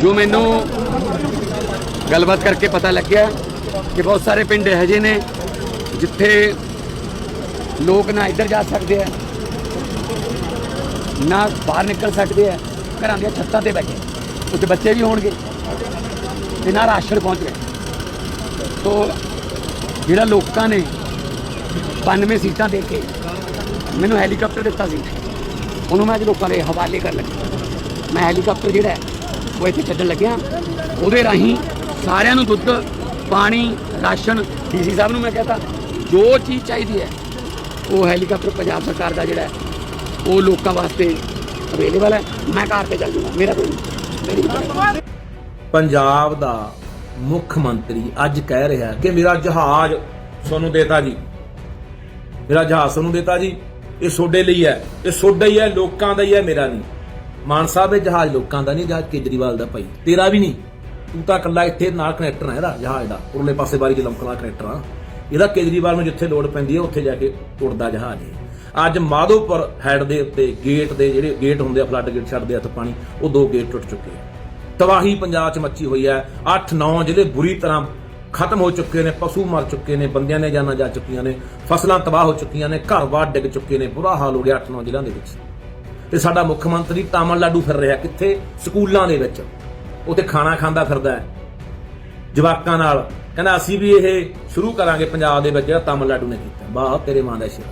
ਜੋ ਮੈਨੂੰ ਗੱਲਬਾਤ ਕਰਕੇ ਪਤਾ ਲੱਗਿਆ ਕਿ ਬਹੁਤ ਸਾਰੇ ਪਿੰਡ ਇਹੋ ਜਿਹੇ ਨੇ ਜਿੱਥੇ ਲੋਕ ਨਾ ਇੱਧਰ ਜਾ ਸਕਦੇ ਆ, ਨਾ ਬਾਹਰ ਨਿਕਲ ਸਕਦੇ ਆ, ਘਰਾਂ ਦੀਆਂ ਛੱਤਾਂ ਤੇ ਬੈਠੇ। ਉੱਥੇ ਬੱਚੇ ਵੀ ਹੋਣਗੇ ਤੇ ਨਾ ਰਾਸ਼ਨ ਪਹੁੰਚ ਰਿਹਾ ਤੋ ਜਿਹੜਾ ਲੋਕਾਂ ਨੇ 92 ਸੀਟਾਂ ਦੇ ਕੇ ਮੈਨੂੰ ਹੈਲੀਕਾਪਟਰ ਦਿੱਤਾ ਸੀ, ਉਹਨੂੰ ਮੈਂ ਅੱਜ ਲੋਕਾਂ ਦੇ ਹਵਾਲੇ ਕਰ ਲੱਗਾ। ਮੈਂ ਹੈਲੀਕਾਪਟਰ ਜਿਹੜਾ ਉਹ ਇੱਥੇ ਛੱਡਣ ਲੱਗਿਆ। ਉਹਦੇ ਰਾਹੀਂ ਸਾਰਿਆਂ ਨੂੰ ਦੁੱਧ, ਪਾਣੀ, ਰਾਸ਼ਨ, ਡੀਸੀ ਸਾਹਿਬ ਨੂੰ ਮੈਂ ਕਹਤਾ, ਜੋ ਚੀਜ਼ ਚਾਹੀਦੀ ਹੈ, ਉਹ ਹੈਲੀਕਾਪਟਰ ਪੰਜਾਬ ਸਰਕਾਰ ਦਾ ਜਿਹੜਾ ਉਹ ਲੋਕਾਂ ਵਾਸਤੇ ਅਵੇਲੇਬਲ ਹੈ। ਮੈਂ ਘਰ ਤੇ ਚੱਲ ਜੂਗਾ। ਮੇਰਾ ਕੋਈ ਪੰਜਾਬ ਦਾ ਮੁੱਖ ਮੰਤਰੀ ਅੱਜ ਕਹਿ ਰਿਹਾ ਕਿ ਮੇਰਾ ਜਹਾਜ਼ ਤੁਹਾਨੂੰ ਦੇਤਾ ਜੀ। ਮੇਰਾ ਜਹਾਜ਼ ਤੁਹਾਨੂੰ ਦੇਤਾ ਜੀ। ਇਹ ਤੁਹਾਡੇ ਲਈ ਹੈ। ਇਹ ਤੁਹਾਡਾ ਹੀ ਹੈ, ਲੋਕਾਂ ਦਾ ਹੀ ਹੈ, ਮੇਰਾ ਨਹੀਂ। ਮਾਨ ਸਾਹਿਬ ਇਹ ਜਹਾਜ਼ ਲੋਕਾਂ ਦਾ ਨਹੀਂ, ਜਹਾਜ਼ ਕੇਜਰੀਵਾਲ ਦਾ ਭਾਈ। ਤੇਰਾ ਵੀ ਨਹੀਂ। ਤੂੰ ਤਾਂ ਇਕੱਲਾ ਇੱਥੇ ਨਾਲ ਕਨੈਕਟਰ ਹੈ ਇਹਦਾ, ਜਹਾਜ਼ ਦਾ। ਉਰਲੇ ਪਾਸੇ ਬਾਰੀ ਚ ਕਨੈਕਟਰ ਆ। ਇਹਦਾ ਕੇਜਰੀਵਾਲ ਨੂੰ ਜਿੱਥੇ ਲੋੜ ਪੈਂਦੀ ਹੈ ਉੱਥੇ ਜਾ ਕੇ ਉੜਦਾ ਜਹਾਜ਼ ਹੈ ਅੱਜ ਮਾਧੋਪੁਰ ਹੈਡ ਦੇ ਉੱਤੇ ਗੇਟ ਦੇ ਜਿਹੜੇ ਗੇਟ ਹੁੰਦੇ ਆ ਫਲੱਡ ਗੇਟ ਛੱਡਦੇ ਆ ਤੇ ਪਾਣੀ, ਉਹ ਦੋ ਗੇਟ ਟੁੱਟ ਚੁੱਕੇ ਆ। ਤਬਾਹੀ ਪੰਜਾਬ 'ਚ ਮੱਚੀ ਹੋਈ ਹੈ 8-9 ਜ਼ਿਲ੍ਹੇ ਬੁਰੀ ਤਰ੍ਹਾਂ ਖਤਮ ਹੋ ਚੁੱਕੇ ਨੇ, ਪਸ਼ੂ ਮਰ ਚੁੱਕੇ ਨੇ, ਬੰਦਿਆਂ ਨੇ ਜਾਨਾਂ ਜਾ ਚੁੱਕੀਆਂ ਨੇ, ਫਸਲਾਂ ਤਬਾਹ ਹੋ ਚੁੱਕੀਆਂ ਨੇ, ਘਰ-ਬਾਰ ਡਿੱਗ ਚੁੱਕੇ ਨੇ, ਬੁਰਾ ਹਾਲ ਹੋ ਗਿਆ 8-9 ਜ਼ਿਲ੍ਹਿਆਂ ਦੇ ਵਿੱਚ। ਤੇ ਸਾਡਾ ਮੁੱਖ ਮੰਤਰੀ ਤਾਮਿਲਨਾਡੂ ਫਿਰ ਰਿਹਾ ਕਿੱਥੇ? ਸਕੂਲਾਂ ਦੇ ਵਿੱਚ। ਉੱਥੇ ਖਾਣਾ ਖਾਂਦਾ ਫਿਰਦਾ ਹੈ। ਜਵਾਕਾਂ ਨਾਲ। ਕਹਿੰਦਾ ਅਸੀਂ ਵੀ ਇਹ ਸ਼ੁਰੂ ਕਰਾਂਗੇ ਪੰਜਾਬ ਦੇ ਵਿੱਚ ਜਿਹੜਾ ਤਾਮਿਲਨਾਡੂ ਨੇ ਕੀਤਾ। ਵਾਹ ਤੇਰੇ ਮਾਂ ਦਾ ਸ਼ੇਰ।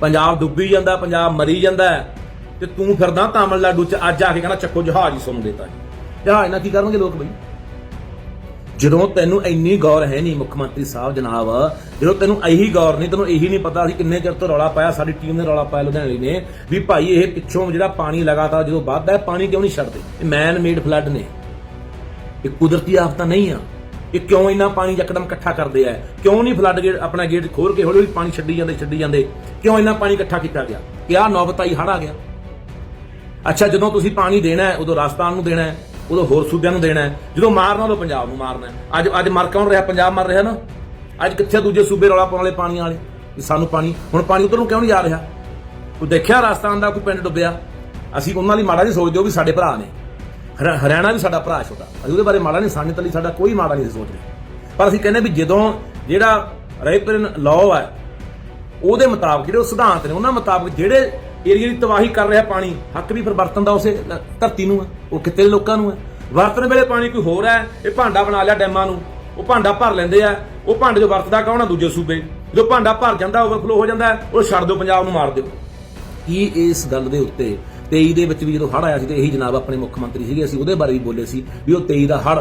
ਪੰਜਾਬ ਡੁੱਬੀ ਜਾਂਦਾ ਪੰਜਾਬ ਮਰੀ ਜਾਂਦਾ ਹੈ, ਤੇ ਤੂੰ ਫਿਰਦਾ ਤਾਮਿਲਨਾਡੂ ਚ। ਅੱਜ ਆ ਕੇ ਕਹਿੰਦਾ ਚੱਕੋ ਜਹਾਜ਼ ਹੀ ਸੁਣ ਦਿੱਤਾ ਜਹਾਜ਼ ਨਾਲ ਕੀ ਕਰਨਗੇ ਲੋਕ ਬਈ? ਜਦੋਂ ਤੈਨੂੰ ਇੰਨੀ ਗੌਰ ਹੈ ਨਹੀਂ ਮੁੱਖ ਮੰਤਰੀ ਸਾਹਿਬ ਜਨਾਬ, ਜਦੋਂ ਤੈਨੂੰ ਇਹੀ ਗੌਰ ਨਹੀਂ, ਤੈਨੂੰ ਇਹੀ ਨਹੀਂ ਪਤਾ ਅਸੀਂ ਕਿੰਨੇ ਚਿਰ ਤੋਂ ਰੌਲਾ ਪਾਇਆ, ਸਾਡੀ ਟੀਮ ਨੇ ਰੌਲਾ ਪਾਇਆ ਲੁਧਿਆਣੇ ਨੇ, ਵੀ ਭਾਈ ਇਹ ਪਿੱਛੋਂ ਜਿਹੜਾ ਪਾਣੀ ਲਗਾਤਾਰ ਜਦੋਂ ਵੱਧਦਾ ਹੈ ਪਾਣੀ ਕਿਉਂ ਨਹੀਂ ਛੱਡਦੇ? ਇਹ ਮੈਨ ਮੇਡ ਫਲੱਡ ਨੇ। ਇਹ ਕੁਦਰਤੀ ਆਫਤਾਂ ਨਹੀਂ ਆ। ਇਹ ਕਿਉਂ ਇੰਨਾ ਪਾਣੀ ਯਕਦਮ ਇਕੱਠਾ ਕਰਦੇ ਆ? ਕਿਉਂ ਨਹੀਂ ਫਲੱਡ ਗੇਟ ਆਪਣਾ ਗੇਟ ਖੋਲ ਕੇ ਹੌਲੀ ਹੌਲੀ ਪਾਣੀ ਛੱਡੀ ਜਾਂਦੇ ਛੱਡੀ ਜਾਂਦੇ? ਕਿਉਂ ਇੰਨਾ ਪਾਣੀ ਇਕੱਠਾ ਕੀਤਾ ਗਿਆ? ਕਿ ਆਹ ਨੌਬਤ ਆਈ ਹੜ ਆ ਗਿਆ? ਅੱਛਾ, ਜਦੋਂ ਤੁਸੀਂ ਪਾਣੀ ਦੇਣਾ ਹੈ, ਉਦੋਂ ਰਾਜਸਥਾਨ ਨੂੰ ਦੇਣਾ ਹੈ। ਉਦੋਂ ਹੋਰ ਸੂਬਿਆਂ ਨੂੰ ਦੇਣਾ ਹੈ। ਜਦੋਂ ਮਾਰਨਾ ਉਦੋਂ ਪੰਜਾਬ ਨੂੰ ਮਾਰਨਾ ਹੈ। ਅੱਜ ਅੱਜ ਮਰ ਕੌਣ ਰਿਹਾ? ਪੰਜਾਬ ਮਰ ਰਿਹਾ ਨਾ? ਅੱਜ ਕਿੱਥੇ ਦੂਜੇ ਸੂਬੇ ਰੌਲਾ ਪਾਉਣ ਵਾਲੇ ਪਾਣੀ ਵਾਲੇ? ਵੀ ਸਾਨੂੰ ਪਾਣੀ ਹੁਣ ਪਾਣੀ ਉਧਰ ਨੂੰ ਕਿਉਂ ਨਹੀਂ ਜਾ ਰਿਹਾ? ਕੋਈ ਦੇਖਿਆ ਰਾਜਸਥਾਨ ਦਾ ਕੋਈ ਪਿੰਡ ਡੁੱਬਿਆ? ਅਸੀਂ ਉਹਨਾਂ ਲਈ ਮਾੜਾ ਨਹੀਂ ਸੋਚਦੇ ਉਹ ਵੀ ਸਾਡੇ ਭਰਾ ਨੇ। ਹਰ- ਹਰਿਆਣਾ ਵੀ ਸਾਡਾ ਭਰਾ ਛੋਟਾ। ਅਸੀਂ ਉਹਦੇ ਬਾਰੇ ਮਾੜਾ ਨਹੀਂ ਸਾਨੇ ਤਲੀ, ਸਾਡਾ ਕੋਈ ਮਾੜਾ ਨਹੀਂ ਸੋਚ ਰਹੇ। ਪਰ ਅਸੀਂ ਕਹਿੰਦੇ ਵੀ ਜਦੋਂ ਜਿਹੜਾ ਰੈਪਰਨ ਲਾਅ ਹੈ, ਉਹਦੇ ਮੁਤਾਬਕ ਜਿਹੜੇ ਉਹ ਸਿਧਾਂਤ ਨੇ, ਉਹਨਾਂ ਮੁਤਾਬਕ ਜਿਹੜੇ ਏਰੀਆ ਦੀ ਤਬਾਹੀ ਕਰ ਰਿਹਾ ਪਾਣੀ, ਹੱਕ ਵੀ ਫਿਰ ਵਰਤਣ ਦਾ ਉਸੇ ਧਰਤੀ ਨੂੰ ਹੈ ਉਹ ਕਿਤੇ ਲੋਕਾਂ ਨੂੰ ਹੈ ਵਰਤਣ ਵੇਲੇ ਪਾਣੀ ਕੋਈ ਹੋਰ ਹੈ ਇਹ ਭਾਂਡਾ ਬਣਾ ਲਿਆ ਡੈਮਾਂ ਨੂੰ, ਉਹ ਭਾਂਡਾ ਭਰ ਲੈਂਦੇ ਆ, ਉਹ ਭਾਂਡੇ ਜੋ ਵਰਤਦਾ ਕੌਣ ਆ? ਦੂਜੇ ਸੂਬੇ। ਜੋ ਭਾਂਡਾ ਭਰ ਜਾਂਦਾ ਓਵਰਫਲੋ ਹੋ ਜਾਂਦਾ, ਉਹ ਛੱਡ ਦਿਓ, ਪੰਜਾਬ ਨੂੰ ਮਾਰ ਦਿਓ। ਕੀ ਇਸ ਗੱਲ ਦੇ ਉੱਤੇ 23 ਦੇ ਵਿੱਚ ਵੀ ਜਦੋਂ ਹੜ ਆਇਆ ਸੀ, ਤੇ ਇਹੀ ਜਨਾਬ ਆਪਣੇ ਮੁੱਖ ਮੰਤਰੀ ਸੀਗੇ, ਅਸੀਂ ਉਹਦੇ ਬਾਰੇ ਵੀ ਬੋਲੇ ਸੀ, ਵੀ ਉਹ 23 ਦਾ ਹੜ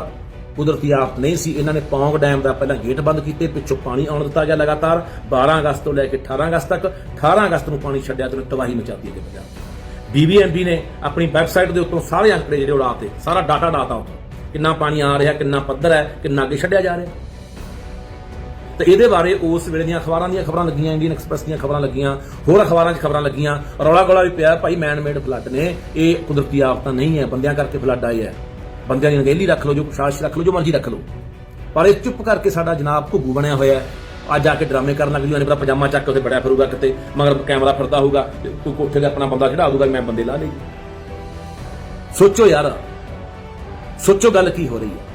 ਕੁਦਰਤੀ ਆਫਤ ਨਹੀਂ ਸੀ। ਇਹਨਾਂ ਨੇ ਪੌਂਗ ਡੈਮ ਦਾ ਪਹਿਲਾਂ ਗੇਟ ਬੰਦ ਕੀਤੇ, ਪਿੱਛੋਂ ਪਾਣੀ ਆਉਣ ਦਿੱਤਾ ਗਿਆ ਲਗਾਤਾਰ। 12 ਅਗਸਤ ਤੋਂ ਲੈ ਕੇ 18 ਅਗਸਤ ਤੱਕ 18 ਅਗਸਤ ਨੂੰ ਪਾਣੀ ਛੱਡਿਆ ਤੇ ਉਹਨੇ ਤਬਾਹੀ ਮਚਾਤੀ ਹੈ ਪੰਜਾਬ। ਬੀਬੀਐਮਬੀ ਨੇ ਆਪਣੀ ਵੈਬਸਾਈਟ ਦੇ ਉੱਤੋਂ ਸਾਰੇ ਅੰਕੜੇ ਜਿਹੜੇ ਉਡਾਤੇ ਸਾਰਾ ਡਾਟਾ ਡਾਤਾ ਉੱਥੋਂ ਕਿੰਨਾ ਪਾਣੀ ਆ ਰਿਹਾ, ਕਿੰਨਾ ਪੱਧਰ ਹੈ, ਕਿੰਨਾ ਅੱਗੇ ਛੱਡਿਆ ਜਾ ਰਿਹਾ। ਤੇ ਇਹਦੇ ਬਾਰੇ ਉਸ ਵੇਲੇ ਦੀਆਂ ਅਖਬਾਰਾਂ ਦੀਆਂ ਖਬਰਾਂ ਲੱਗੀਆਂ, ਇੰਡੀਅਨ ਐਕਸਪ੍ਰੈਸ ਦੀਆਂ ਖਬਰਾਂ ਲੱਗੀਆਂ, ਹੋਰ ਅਖਬਾਰਾਂ 'ਚ ਖਬਰਾਂ ਲੱਗੀਆਂ। ਰੌਲਾ ਗੋਲਾ ਵੀ ਪਿਆ, ਭਾਈ ਮੈਨ ਮੇਡ ਫਲੱਡ ਨੇ। ਇਹ ਕੁਦਰਤੀ ਆਫਤਾਂ ਨਹੀਂ ਹੈ, ਬੰਦਿਆਂ ਕਰਕੇ ਫਲੱਡ ਆਏ ਹੈ। ਬੰਦਿਆਂ ਦੀ ਨਗੇਲੀ ਰੱਖ ਲਓ, ਜੋ ਪ੍ਰਸ਼ਾਸਨ ਰੱਖ ਲਓ, ਜੋ ਮਰਜ਼ੀ ਰੱਖ ਲਓ। ਪਰ ਇਹ ਚੁੱਪ ਕਰਕੇ ਸਾਡਾ ਜਨਾਬ ਘੁੱਗੂ ਬਣਿਆ ਹੋਇਆ ਹੈ। ਅੱਜ ਆ ਕੇ ਡਰਾਮੇ ਕਰਨ ਲੱਗ ਜੂ ਇਹਨੇ ਪਤਾ ਪਜਾਮਾ ਚੱਕ ਕੇ ਉੱਥੇ ਬੜਿਆ ਫਿਰੂਗਾ ਕਿਤੇ, ਮਗਰ ਕੈਮਰਾ ਫਿਰਦਾ ਹੋਊਗਾ, ਤੇ ਕੋਈ ਕੋਠੇ ਤੇ ਆਪਣਾ ਬੰਦਾ ਚੜਾ ਦੂਗਾ ਵੀ ਮੈਂ ਬੰਦੇ ਲਾ ਲਈ ਸੋਚੋ ਯਾਰ, ਸੋਚੋ ਗੱਲ ਕੀ ਹੋ ਰਹੀ ਹੈ।